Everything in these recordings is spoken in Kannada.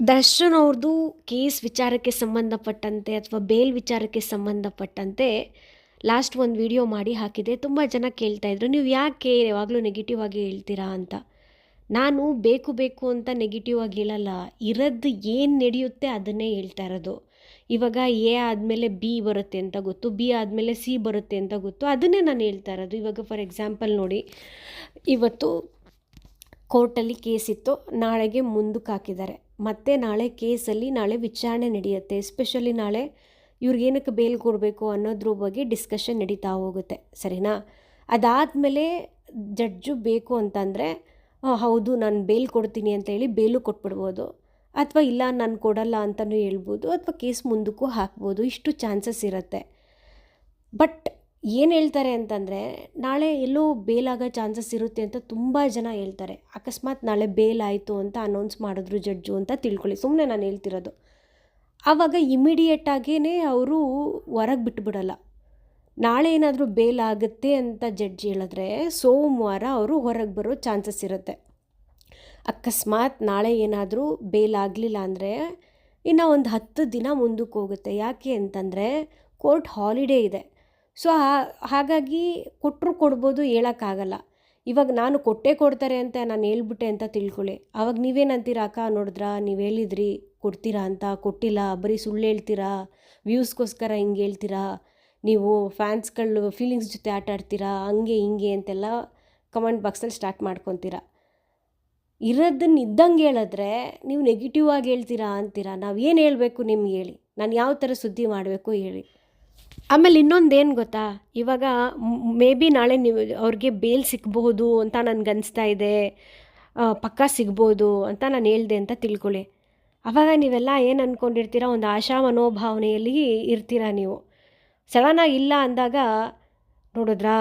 ದರ್ಶನ್ ಅವ್ರದ್ದು ಕೇಸ್ ವಿಚಾರಕ್ಕೆ ಸಂಬಂಧಪಟ್ಟಂತೆ ಅಥವಾ ಬೇಲ್ ವಿಚಾರಕ್ಕೆ ಸಂಬಂಧಪಟ್ಟಂತೆ ಲಾಸ್ಟ್ ಒಂದು ವಿಡಿಯೋ ಮಾಡಿ ಹಾಕಿದೆ. ತುಂಬ ಜನ ಕೇಳ್ತಾ ಇದ್ರು. ನೀವು ಯಾಕೆ ಯಾವಾಗಲೂ ನೆಗೆಟಿವ್ ಆಗಿ ಹೇಳ್ತೀರಾ ಅಂತ. ನಾನು ಬೇಕು ಬೇಕು ಅಂತ ನೆಗೆಟಿವ್ ಆಗಿ ಹೇಳಲ್ಲ. ಇರೋದು ಏನು ನಡೆಯುತ್ತೆ ಅದನ್ನೇ ಹೇಳ್ತಾ ಇರೋದು. ಇವಾಗ ಎ ಆದಮೇಲೆ ಬಿ ಬರುತ್ತೆ ಅಂತ ಗೊತ್ತು. ಬಿ ಆದಮೇಲೆ ಸಿ ಬರುತ್ತೆ ಅಂತ ಗೊತ್ತು. ಅದನ್ನೇ ನಾನು ಹೇಳ್ತಾ ಇರೋದು. ಇವಾಗ ಫಾರ್ ಎಕ್ಸಾಂಪಲ್ ನೋಡಿ, ಇವತ್ತು ಕೋರ್ಟಲ್ಲಿ ಕೇಸ್ ಇತ್ತು. ನಾಳೆಗೆ ಮುಂದಕ್ಕೆ ಹಾಕಿದ್ದಾರೆ. ಮತ್ತೆ ನಾಳೆ ಕೇಸಲ್ಲಿ ನಾಳೆ ವಿಚಾರಣೆ ನಡೆಯುತ್ತೆ. ಎಸ್ಪೆಷಲಿ ನಾಳೆ ಇವ್ರಿಗೇನಕ್ಕೆ ಬೇಲ್ ಕೊಡಬೇಕು ಅನ್ನೋದ್ರ ಬಗ್ಗೆ ಡಿಸ್ಕಷನ್ ನಡೀತಾ ಹೋಗುತ್ತೆ. ಸರಿನಾ? ಅದಾದಮೇಲೆ ಜಡ್ಜು ಬೇಕು ಅಂತಂದರೆ ಹೌದು, ನಾನು ಬೇಲ್ ಕೊಡ್ತೀನಿ ಅಂತ ಹೇಳಿ ಬೇಲು ಕೊಟ್ಬಿಡ್ಬೋದು. ಅಥವಾ ಇಲ್ಲ, ನಾನು ಕೊಡಲ್ಲ ಅಂತಲೂ ಹೇಳ್ಬೋದು. ಅಥವಾ ಕೇಸ್ ಮುಂದಕ್ಕೂ ಹಾಕ್ಬೋದು. ಇಷ್ಟು ಚಾನ್ಸಸ್ ಇರುತ್ತೆ. ಬಟ್ ಏನು ಹೇಳ್ತಾರೆ ಅಂತಂದರೆ, ನಾಳೆ ಎಲ್ಲೋ ಬೇಲಾಗೋ ಚಾನ್ಸಸ್ ಇರುತ್ತೆ ಅಂತ ತುಂಬ ಜನ ಹೇಳ್ತಾರೆ. ಅಕಸ್ಮಾತ್ ನಾಳೆ ಬೇಲ್ ಆಯಿತು ಅಂತ ಅನೌನ್ಸ್ ಮಾಡಿದ್ರು ಜಡ್ಜು ಅಂತ ತಿಳ್ಕೊಳ್ಳಿ. ಸುಮ್ಮನೆ ನಾನು ಹೇಳ್ತಿರೋದು. ಆವಾಗ ಇಮಿಡಿಯೇಟಾಗೇ ಅವರು ಹೊರಗೆ ಬಿಟ್ಬಿಡಲ್ಲ. ನಾಳೆ ಏನಾದರೂ ಬೇಲ್ ಆಗುತ್ತೆ ಅಂತ ಜಡ್ಜ್ ಹೇಳಿದ್ರೆ, ಸೋಮವಾರ ಅವರು ಹೊರಗೆ ಬರೋ ಚಾನ್ಸಸ್ ಇರುತ್ತೆ. ಅಕಸ್ಮಾತ್ ನಾಳೆ ಏನಾದರೂ ಬೇಲ್ ಆಗಲಿಲ್ಲ ಅಂದರೆ ಇನ್ನು ಒಂದು ಹತ್ತು ದಿನ ಮುಂದಕ್ಕೆ ಹೋಗುತ್ತೆ. ಯಾಕೆ ಅಂತಂದರೆ, ಕೋರ್ಟ್ ಹಾಲಿಡೇ ಇದೆ. ಸೊ ಹಾಗಾಗಿ ಕೊಟ್ಟರು ಕೊಡ್ಬೋದು ಹೇಳೋಕ್ಕಾಗಲ್ಲ. ಇವಾಗ ನಾನು ಕೊಟ್ಟೇ ಕೊಡ್ತಾರೆ ಅಂತ ನಾನು ಹೇಳ್ಬಿಟ್ಟೆ ಅಂತ ತಿಳ್ಕೊಳ್ಳಿ. ಅವಾಗ ನೀವೇನಂತೀರ, ಅಕ್ಕ, ನೋಡಿದ್ರಾ, ನೀವು ಹೇಳಿದ್ರಿ, ಕೊಡ್ತೀರಾ ಅಂತ, ಕೊಟ್ಟಿಲ್ಲ, ಬರೀ ಸುಳ್ಳು ಹೇಳ್ತೀರಾ, ವ್ಯೂಸ್ಗೋಸ್ಕರ ಹಿಂಗೆ ಹೇಳ್ತೀರಾ, ನೀವು ಫ್ಯಾನ್ಸ್ಗಳು, ಫೀಲಿಂಗ್ಸ್ ಜೊತೆ ಆಟ ಆಡ್ತೀರಾ, ಹಂಗೆ, ಹಿಂಗೆ ಅಂತೆಲ್ಲ ಕಮೆಂಟ್ ಬಾಕ್ಸಲ್ಲಿ ಸ್ಟಾರ್ಟ್ ಮಾಡ್ಕೊತೀರಾ. ಇರೋದನ್ನ ಇದ್ದಂಗೆ ಹೇಳಿದ್ರೆ ನೀವು ನೆಗೆಟಿವ್ ಆಗಿ ಹೇಳ್ತೀರಾ ಅಂತೀರಾ, ನಾವು ಏನು ಹೇಳಬೇಕು ನಿಮ್ಗೆ ಹೇಳಿ. ನಾನು ಯಾವ ಥರ ಸುದ್ದಿ ಮಾಡಬೇಕು ಹೇಳಿ. ಆಮೇಲೆ ಇನ್ನೊಂದೇನು ಗೊತ್ತಾ? ಇವಾಗ ಮೇ ಬಿ ನಾಳೆ ನೀವು ಅವ್ರಿಗೆ ಬೇಲ್ ಸಿಗಬಹುದು ಅಂತ ನನಗೆ ಅನಿಸ್ತಾ ಇದೆ ಪಕ್ಕ ಸಿಗ್ಬೋದು ಅಂತ ನಾನು ಹೇಳ್ದೆ ಅಂತ ತಿಳ್ಕೊಳ್ಳಿ. ಆವಾಗ ನೀವೆಲ್ಲ ಏನು ಅಂದ್ಕೊಂಡಿರ್ತೀರ ಒಂದು ಆಶಾ ಮನೋಭಾವನೆಯಲ್ಲಿ ಇರ್ತೀರ ನೀವು. ಸಡನ್ನಾಗಿ ಇಲ್ಲ ಅಂದಾಗ, ನೋಡಿದ್ರಾ?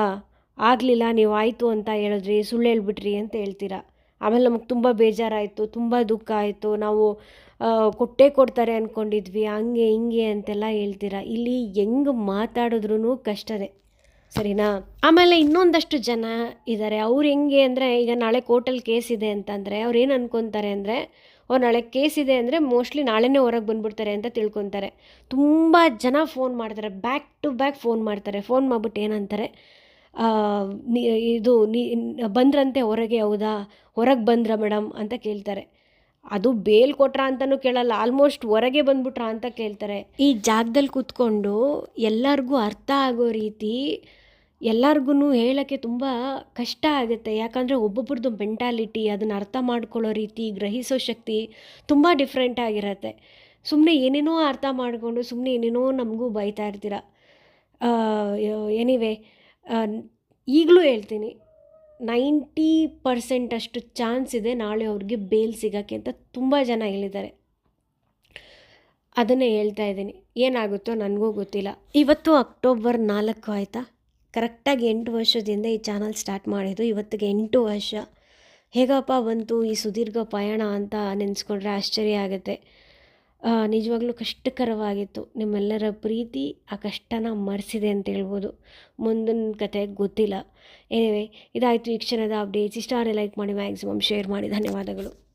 ಆಗಲಿಲ್ಲ, ನೀವು ಆಯಿತು ಅಂತ ಹೇಳಿದ್ರಿ, ಸುಳ್ಳು ಹೇಳ್ಬಿಟ್ರಿ ಅಂತ ಹೇಳ್ತೀರಾ? ಆಮೇಲೆ ನಮಗೆ ತುಂಬ ಬೇಜಾರಾಯಿತು, ತುಂಬ ದುಃಖ ಆಯಿತು. ನಾವು ಕೊಟ್ಟೇ ಕೊಡ್ತಾರೆ ಅಂದ್ಕೊಂಡಿದ್ವಿ ಹಂಗೆ, ಹಿಂಗೆ ಅಂತೆಲ್ಲ ಹೇಳ್ತೀರಾ? ಇಲ್ಲಿ ಹೆಂಗೆ ಮಾತಾಡಿದ್ರೂ ಕಷ್ಟನೇ. ಸರಿನಾ? ಆಮೇಲೆ ಇನ್ನೊಂದಷ್ಟು ಜನ ಇದ್ದಾರೆ ಅವ್ರು ಹೆಂಗೆ ಅಂದರೆ, ಈಗ ನಾಳೆ ಕೋರ್ಟಲ್ಲಿ ಕೇಸ್ ಇದೆ ಅಂತಂದರೆ, ಅವ್ರು ಏನು ಅಂದ್ಕೊತಾರೆ ಅಂದರೆ, ಅವ್ರು ನಾಳೆ ಕೇಸ್ ಇದೆ ಅಂದರೆ ಮೋಸ್ಟ್ಲಿ ನಾಳೆನೇ ಹೊರಗೆ ಬಂದ್ಬಿಡ್ತಾರೆ ಅಂತ ತಿಳ್ಕೊತಾರೆ. ತುಂಬ ಜನ ಫೋನ್ ಮಾಡ್ತಾರೆ. ಬ್ಯಾಕ್ ಟು ಬ್ಯಾಕ್ ಫೋನ್ ಮಾಡ್ತಾರೆ. ಫೋನ್ ಮಾಡ್ಬಿಟ್ಟು ಏನಂತಾರೆ? ಇದು ಬಂದ್ರಂತೆ ಹೊರಗೆ ಹೌದಾ? ಹೊರಗೆ ಬಂದ್ರ ಮೇಡಮ್ ಅಂತ ಕೇಳ್ತಾರೆ. ಅದು ಬೇಲ್ ಕೊಟ್ರ ಅಂತಲೂ ಕೇಳಲ್ಲ, ಆಲ್ಮೋಸ್ಟ್ ಹೊರಗೆ ಬಂದ್ಬಿಟ್ರಾ ಅಂತ ಕೇಳ್ತಾರೆ. ಈ ಜಾಗದಲ್ಲಿ ಕೂತ್ಕೊಂಡು ಎಲ್ಲರಿಗೂ ಅರ್ಥ ಆಗೋ ರೀತಿ ಎಲ್ಲರಿಗೂ ಹೇಳೋಕ್ಕೆ ತುಂಬ ಕಷ್ಟ ಆಗುತ್ತೆ. ಯಾಕಂದರೆ ಒಬ್ಬೊಬ್ರದ್ದು ಮೆಂಟಾಲಿಟಿ ಅದನ್ನು ಅರ್ಥ ಮಾಡ್ಕೊಳ್ಳೋ ರೀತಿ, ಗ್ರಹಿಸೋ ಶಕ್ತಿ ತುಂಬ ಡಿಫ್ರೆಂಟ್ ಆಗಿರತ್ತೆ. ಸುಮ್ಮನೆ ಏನೇನೋ ಅರ್ಥ ಮಾಡಿಕೊಂಡು ಸುಮ್ಮನೆ ಏನೇನೋ ನಮಗೂ ಬೈತಾ ಇರ್ತೀರ. ಎನಿವೆ ಈಗಲೂ ಹೇಳ್ತೀನಿ, ನೈಂಟಿ ಪರ್ಸೆಂಟ್ ಅಷ್ಟು ಚಾನ್ಸ್ ಇದೆ ನಾಳೆ ಅವ್ರಿಗೆ ಬೇಲ್ ಸಿಗೋಕ್ಕೆ ಅಂತ ತುಂಬ ಜನ ಹೇಳಿದ್ದಾರೆ. ಅದನ್ನೇ ಹೇಳ್ತಾ ಇದ್ದೀನಿ, ಏನಾಗುತ್ತೋ ನನಗೂ ಗೊತ್ತಿಲ್ಲ. ಇವತ್ತು ಅಕ್ಟೋಬರ್ ನಾಲ್ಕು ಆಯಿತಾ? ಕರೆಕ್ಟಾಗಿ ಎಂಟು ವರ್ಷದಿಂದ ಈ ಚಾನಲ್ ಸ್ಟಾರ್ಟ್ ಮಾಡಿದ್ದು, ಇವತ್ತಿಗೆ ಎಂಟು ವರ್ಷ. ಹೇಗಪ್ಪ ಬಂತು ಈ ಸುದೀರ್ಘ ಪಯಣ ಅಂತ ನೆನೆಸ್ಕೊಂಡ್ರೆ ಆಶ್ಚರ್ಯ ಆಗುತ್ತೆ. ನಿಜವಾಗ್ಲೂ ಕಷ್ಟಕರವಾಗಿತ್ತು. ನಿಮ್ಮೆಲ್ಲರ ಪ್ರೀತಿ ಆ ಕಷ್ಟನ ಮರೆಸಿದೆ ಅಂತ ಹೇಳ್ಬೋದು. ಮುಂದಿನ ಕತೆ ಗೊತ್ತಿಲ್ಲ. ಎನಿವೆ ಇದಾಯಿತು ಈ ಕ್ಷಣದ ಅಪ್ಡೇಟ್ಸ್ ಇಷ್ಟ ಲೈಕ್ ಮಾಡಿ ಮ್ಯಾಕ್ಸಿಮಮ್ ಶೇರ್ ಮಾಡಿ. ಧನ್ಯವಾದಗಳು.